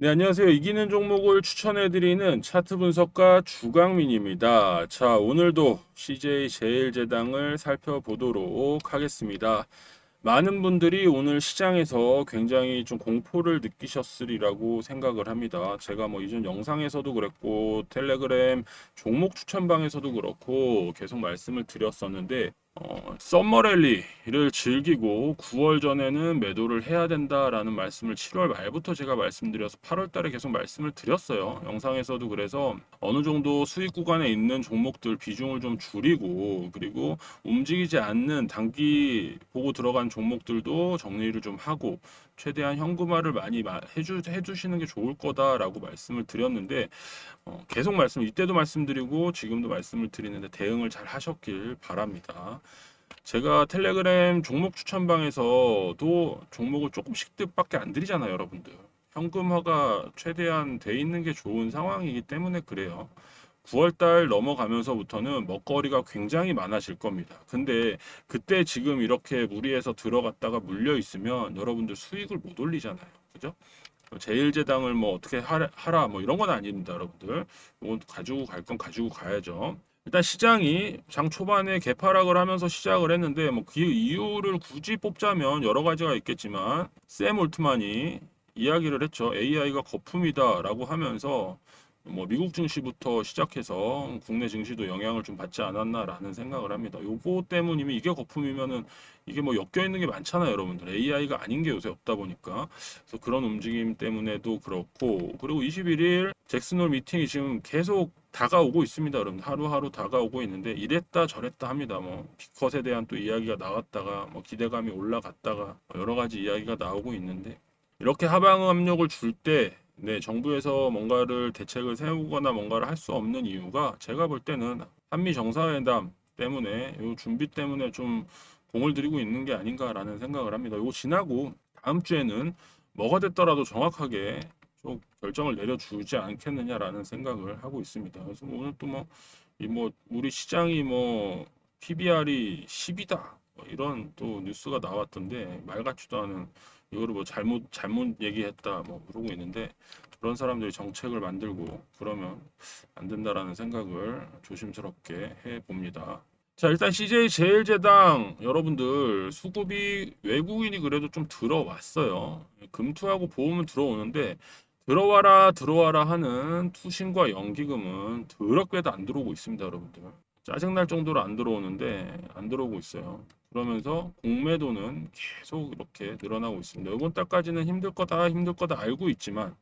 네, 안녕하세요. 이기는 종목을 추천해드리는 차트 분석가 주강민입니다. 자, 오늘도 CJ 제일제당을 살펴보도록 하겠습니다. 많은 분들이 오늘 시장에서 굉장히 좀 공포를 느끼셨으리라고 생각을 합니다. 제가 뭐 이전 영상에서도 그랬고, 텔레그램 종목 추천방에서도 그렇고, 계속 말씀을 드렸었는데, 어, 썸머랠리를 즐기고 9월 전에는 매도를 해야 된다라는 말씀을 7월 말부터 제가 말씀드려서 8월 달에 계속 말씀을 드렸어요. 영상에서도 그래서 어느 정도 수익 구간에 있는 종목들 비중을 좀 줄이고 그리고 움직이지 않는 단기 보고 들어간 종목들도 정리를 좀 하고 최대한 현금화를 많이 마- 해주, 해주시는 게 좋을 거다라고 말씀을 드렸는데 어, 계속 말씀 이때도 말씀드리고 지금도 말씀을 드리는데 대응을 잘 하셨길 바랍니다. 제가 텔레그램 종목 추천방에서도 종목을 조금씩 뜻밖에 안 드리잖아요, 여러분들. 현금화가 최대한 돼 있는 게 좋은 상황이기 때문에 그래요. 9월달 넘어가면서부터는 먹거리가 굉장히 많아질 겁니다. 근데 그때 지금 이렇게 무리해서 들어갔다가 물려 있으면 여러분들 수익을 못 올리잖아요. 그죠? 제일제당을 뭐 어떻게 하라, 뭐 이런 건 아닙니다, 여러분들. 이건 가지고 갈 건 가지고 가야죠. 일단 시장이 장 초반에 개파락을 하면서 시작을 했는데 뭐 그 이유를 굳이 뽑자면 여러 가지가 있겠지만 샘 올트만이 이야기를 했죠. AI가 거품이다라고 하면서 뭐 미국 증시부터 시작해서 국내 증시도 영향을 좀 받지 않았나라는 생각을 합니다. 요거 때문이면 이게 거품이면은 이게 뭐 엮여 있는 게 많잖아요, 여러분들. AI가 아닌 게 요새 없다 보니까. 그래서 그런 움직임 때문에도 그렇고 그리고 21일 잭슨홀 미팅이 지금 계속 다가오고 있습니다, 여러분. 하루하루 다가오고 있는데 이랬다 저랬다 합니다. 뭐 비컷에 대한 또 이야기가 나왔다가 뭐 기대감이 올라갔다가 뭐 여러 가지 이야기가 나오고 있는데 이렇게 하방 압력을 줄때 네, 정부에서 뭔가를 대책을 세우거나 뭔가를 할 수 없는 이유가 제가 볼 때는 한미 정상회담 때문에 요 준비 때문에 좀 공을 들이고 있는 게 아닌가라는 생각을 합니다. 요거 지나고 다음 주에는 뭐가 됐더라도 정확하게 좀 결정을 내려주지 않겠느냐라는 생각을 하고 있습니다. 그래서 뭐 오늘 또뭐이뭐 우리 시장이 뭐 PBR이 10이다 뭐 이런 또 뉴스가 나왔던데 말 같지도 않은 이거를 뭐 잘못 잘못 얘기했다 뭐 그러고 있는데 그런 사람들이 정책을 만들고 그러면 안 된다라는 생각을 조심스럽게 해 봅니다. 자, 일단 CJ 제일제당 여러분들 수급이 외국인이 그래도 좀 들어왔어요. 금투하고 보험은 들어오는데 들어와라 들어와라 하는 투신과 연기금은 더럽게도 안 들어오고 있습니다, 여러분들. 짜증날 정도로 안 들어오는데 안 들어오고 있어요. 그러면서 공매도는 계속 이렇게 늘어나고 있습니다. 이번 달까지는 힘들 거다 힘들 거다 알고 있지만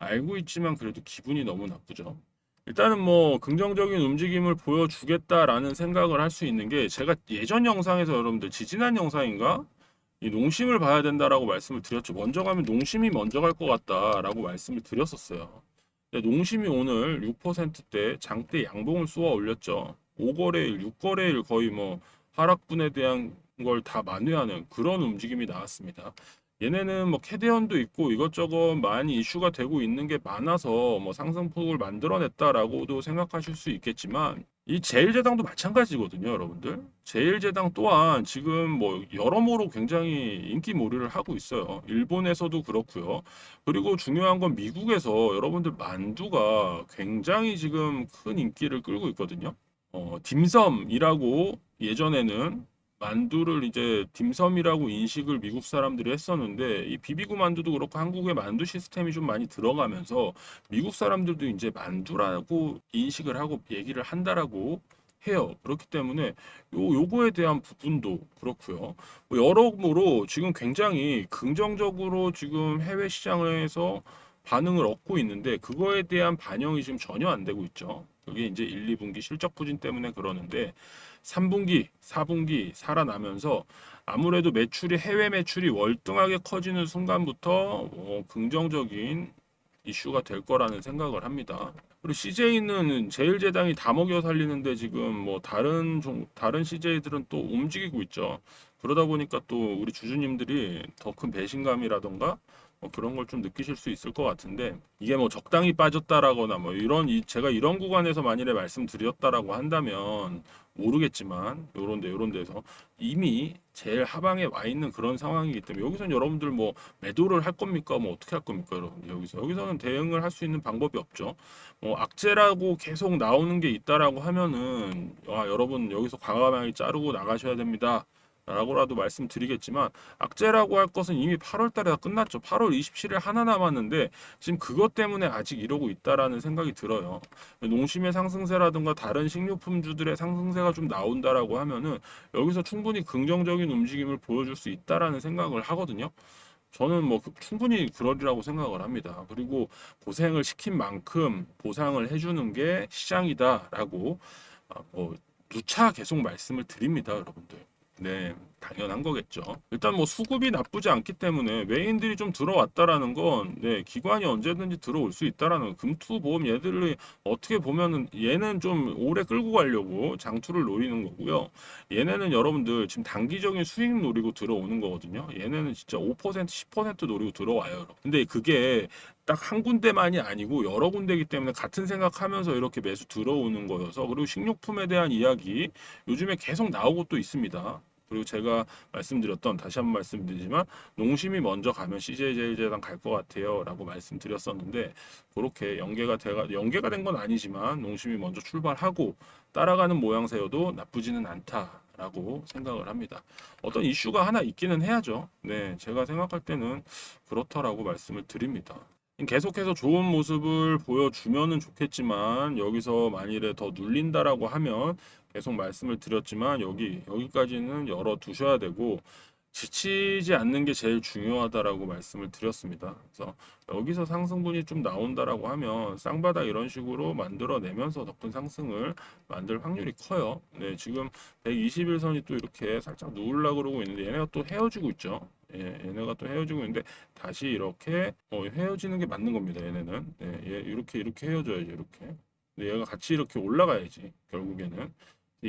알고 있지만 그래도 기분이 너무 나쁘죠. 일단은 뭐 긍정적인 움직임을 보여주겠다라는 생각을 할 수 있는 게 제가 예전 영상에서 여러분들 지지난 영상인가 이 농심을 봐야 된다라고 말씀을 드렸죠. 먼저 가면 농심이 먼저 갈 것 같다라고 말씀을 드렸었어요. 농심이 오늘 6%대 장대 양봉을 쏘아 올렸죠. 5거래일, 6거래일 거의 뭐 하락분에 대한 걸 다 만회하는 그런 움직임이 나왔습니다. 얘네는 뭐 캐대언도 있고 이것저것 많이 이슈가 되고 있는 게 많아서 뭐 상승폭을 만들어냈다라고도 생각하실 수 있겠지만 이 제일제당도 마찬가지거든요, 여러분들. 제일제당 또한 지금 뭐 여러모로 굉장히 인기몰이를 하고 있어요. 일본에서도 그렇고요. 그리고 중요한 건 미국에서 여러분들 만두가 굉장히 지금 큰 인기를 끌고 있거든요. 어, 딤섬이라고 예전에는 만두를 이제 딤섬이라고 인식을 미국 사람들이 했었는데 이 비비고 만두도 그렇고 한국의 만두 시스템이 좀 많이 들어가면서 미국 사람들도 이제 만두라고 인식을 하고 얘기를 한다라고 해요. 그렇기 때문에 요 요거에 대한 부분도 그렇고요. 뭐 여러모로 지금 굉장히 긍정적으로 지금 해외 시장에서 반응을 얻고 있는데 그거에 대한 반영이 지금 전혀 안 되고 있죠. 그게 이제 1, 2분기 실적 부진 때문에 그러는데 3분기, 4분기 살아나면서 아무래도 매출이 해외 매출이 월등하게 커지는 순간부터 어, 긍정적인 이슈가 될 거라는 생각을 합니다. 그리고 CJ는 제일제당이 다 먹여 살리는데 지금 뭐 다른 종, 다른 CJ들은 또 움직이고 있죠. 그러다 보니까 또 우리 주주님들이 더 큰 배신감이라던가 뭐 그런 걸 좀 느끼실 수 있을 것 같은데 이게 뭐 적당히 빠졌다라거나 뭐 이런 이 제가 이런 구간에서 만일에 말씀드렸다라고 한다면 모르겠지만 요런데 요런 데서 이미 제일 하방에 와 있는 그런 상황이기 때문에 여기서는 여러분들 뭐 매도를 할 겁니까? 뭐 어떻게 할 겁니까? 여러분 여기서 여기서는 대응을 할 수 있는 방법이 없죠. 뭐 악재라고 계속 나오는 게 있다라고 하면은 아 여러분 여기서 과감하게 자르고 나가셔야 됩니다 라고라도 말씀드리겠지만 악재라고 할 것은 이미 8월 달에 다 끝났죠 8월 27일 하나 남았는데 지금 그것 때문에 아직 이러고 있다라는 생각이 들어요 농심의 상승세라든가 다른 식료품주들의 상승세가 좀 나온다라고 하면은 여기서 충분히 긍정적인 움직임을 보여줄 수 있다라는 생각을 하거든요. 저는 뭐 그- 충분히 그러리라고 생각을 합니다. 그리고 고생을 시킨 만큼 보상을 해주는 게 시장이다라고 아, 뭐 누차 계속 말씀을 드립니다, 여러분들. 네, 당연한 거겠죠. 일단 뭐 수급이 나쁘지 않기 때문에 외인들이 좀 들어왔다라는 건 네, 기관이 언제든지 들어올 수 있다라는 거. 금투보험 얘들이 어떻게 보면은 얘는 좀 오래 끌고 가려고 장투를 노리는 거고요. 얘네는 여러분들 지금 단기적인 수익 노리고 들어오는 거거든요. 얘네는 진짜 5% 10% 노리고 들어와요. 근데 그게 딱한 군데만이 아니고 여러 군데이기 때문에 같은 생각하면서 이렇게 매수 들어오는 거여서 그리고 식료품에 대한 이야기 요즘에 계속 나오고 또 있습니다. 그리고 제가 말씀드렸던 다시 한 번 말씀드리지만 농심이 먼저 가면 CJ제일제당 갈 것 같아요라고 말씀드렸었는데 그렇게 연계가 돼가 연계가 된 건 아니지만 농심이 먼저 출발하고 따라가는 모양새여도 나쁘지는 않다 라고 생각을 합니다. 어떤 이슈가 하나 있기는 해야죠. 네, 제가 생각할 때는 그렇다라고 말씀을 드립니다. 계속해서 좋은 모습을 보여주면은 좋겠지만 여기서 만일에 더 눌린다라고 하면 계속 말씀을 드렸지만 여기 여기까지는 열어 두셔야 되고 지치지 않는 게 제일 중요하다라고 말씀을 드렸습니다. 그래서 여기서 상승분이 좀 나온다라고 하면 쌍바닥 이런 식으로 만들어내면서 더큰 상승을 만들 확률이 커요. 네, 지금 121선이 또 이렇게 살짝 누울라 그러고 있는데 얘네가 또 헤어지고 있죠. 예, 얘네가 또 헤어지고 있는데 다시 이렇게 어, 헤어지는 게 맞는 겁니다. 얘네는 네, 얘 이렇게 이렇게 헤어져야지 이렇게. 근데 얘가 같이 이렇게 올라가야지 결국에는.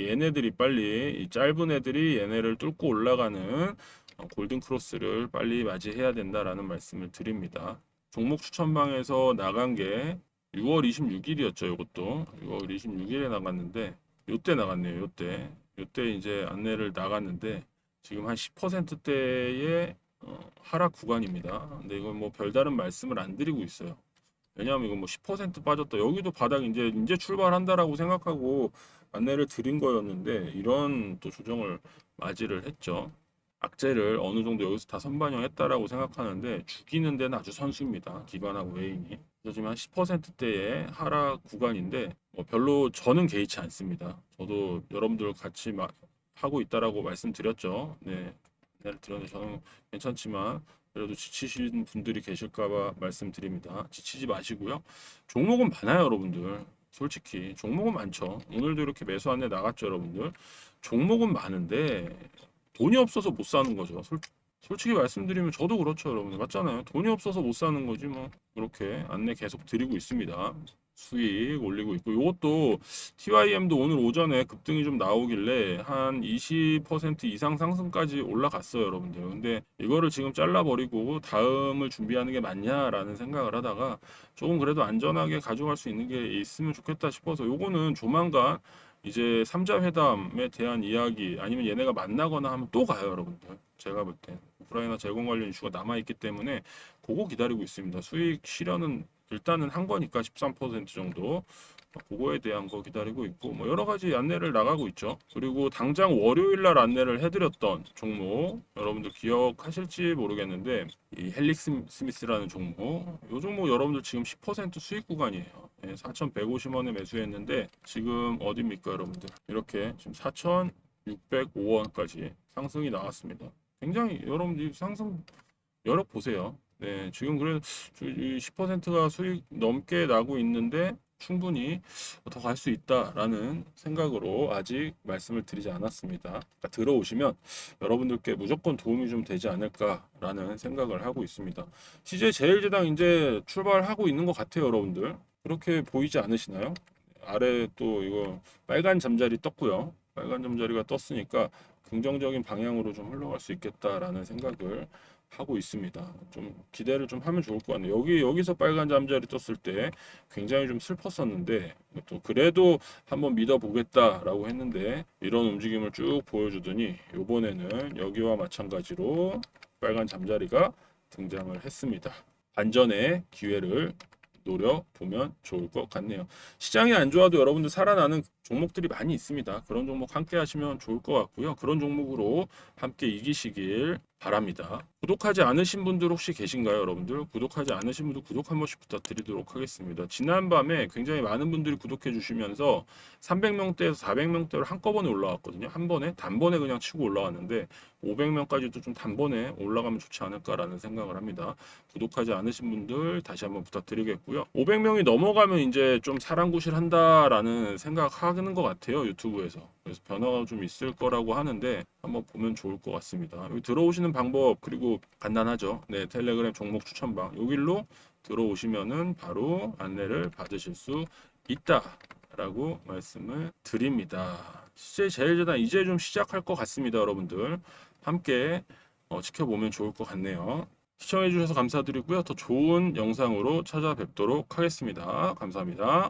얘네들이 빨리 이 짧은 애들이 얘네를 뚫고 올라가는 어, 골든 크로스를 빨리 맞이해야 된다라는 말씀을 드립니다. 종목 추천방에서 나간 게 6월 26일이었죠. 이것도 6월 26일에 나갔는데 요때 나갔네요. 요때 요때 이제 안내를 나갔는데 지금 한 10%대의 어, 하락 구간입니다. 근데 이건 뭐 별다른 말씀을 안 드리고 있어요. 왜냐하면 이건 뭐 10% 빠졌다. 여기도 바닥 이제 이제 출발한다라고 생각하고 안내를 드린 거였는데 이런 또 조정을 맞이를 했죠. 악재를 어느 정도 여기서 다 선반영했다라고 생각하는데 죽이는 데는 아주 선수입니다. 기관하고 외인이. 한 10%대의 하락 구간인데 뭐 별로 저는 개의치 않습니다. 저도 여러분들 같이 막 하고 있다라고 말씀드렸죠. 네. 안내를 드렸는데 저는 괜찮지만 그래도 지치시는 분들이 계실까봐 말씀드립니다. 지치지 마시고요. 종목은 많아요, 여러분들. 솔직히 종목은 많죠. 오늘도 이렇게 매수 안내 나갔죠, 여러분들. 종목은 많은데 돈이 없어서 못 사는 거죠. 솔, 솔직히 말씀드리면 저도 그렇죠, 여러분들. 맞잖아요. 돈이 없어서 못 사는 거지 뭐. 그렇게 안내 계속 드리고 있습니다. 수익 올리고 있고 이것도 TYM도 오늘 오전에 급등이 좀 나오길래 한 20% 이상 상승까지 올라갔어요, 여러분들. 근데 이거를 지금 잘라버리고 다음을 준비하는 게 맞냐라는 생각을 하다가 조금 그래도 안전하게 가져갈 수 있는 게 있으면 좋겠다 싶어서 요거는 조만간 이제 삼자 회담에 대한 이야기 아니면 얘네가 만나거나 하면 또 가요, 여러분들. 제가 볼 때. 우크라이나 재건 관련 이슈가 남아있기 때문에 그거 기다리고 있습니다. 수익 실현은 일단은 한 거니까 13% 정도 그거에 대한 거 기다리고 있고 뭐 여러 가지 안내를 나가고 있죠. 그리고 당장 월요일 날 안내를 해드렸던 종목 여러분들 기억하실지 모르겠는데 이 헬릭스 스미스라는 종목 이 종목 여러분들 지금 10% 수익 구간이에요. 예, 4,150원에 매수했는데 지금 어디입니까 여러분들 이렇게 지금 4,605원까지 상승이 나왔습니다. 굉장히 여러분들 상승 여력 보세요. 네, 지금 그래 10%가 수익 넘게 나고 있는데 충분히 더 갈 수 있다라는 생각으로 아직 말씀을 드리지 않았습니다. 그러니까 들어오시면 여러분들께 무조건 도움이 좀 되지 않을까라는 생각을 하고 있습니다. CJ 제일제당 이제 출발하고 있는 것 같아요, 여러분들. 그렇게 보이지 않으시나요? 아래 또 이거 빨간 잠자리 떴고요. 빨간 잠자리가 떴으니까 긍정적인 방향으로 좀 흘러갈 수 있겠다라는 생각을 하고 있습니다. 좀 기대를 좀 하면 좋을 것 같네요. 여기 여기서 빨간 잠자리 떴을 때 굉장히 좀 슬펐었는데 또 그래도 한번 믿어보겠다라고 했는데 이런 움직임을 쭉 보여주더니 이번에는 여기와 마찬가지로 빨간 잠자리가 등장을 했습니다. 반전의 기회를 노려보면 좋을 것 같네요. 시장이 안 좋아도 여러분들 살아나는 종목들이 많이 있습니다. 그런 종목 함께 하시면 좋을 것 같고요. 그런 종목으로 함께 이기시길 바랍니다. 구독하지 않으신 분들 혹시 계신가요, 여러분들? 구독하지 않으신 분들 구독 한 번씩 부탁드리도록 하겠습니다. 지난밤에 굉장히 많은 분들이 구독해 주시면서 300명대에서 400명대로 한꺼번에 올라왔거든요. 한 번에 단번에 그냥 치고 올라왔는데 500명까지도 좀 단번에 올라가면 좋지 않을까라는 생각을 합니다. 구독하지 않으신 분들 다시 한번 부탁드리겠고요. 500명이 넘어가면 이제 좀 사랑구실 한다라는 생각하는 것 같아요. 유튜브에서. 그래서 변화가 좀 있을 거라고 하는데 한번 보면 좋을 것 같습니다. 여기 들어오시는 방법 그리고 간단하죠. 네, 텔레그램 종목 추천방 여기로 들어오시면은 바로 안내를 받으실 수 있다라고 말씀을 드립니다. CJ 제일재단 이제 좀 시작할 것 같습니다, 여러분들. 함께 어, 지켜보면 좋을 것 같네요. 시청해주셔서 감사드리고요. 더 좋은 영상으로 찾아뵙도록 하겠습니다. 감사합니다.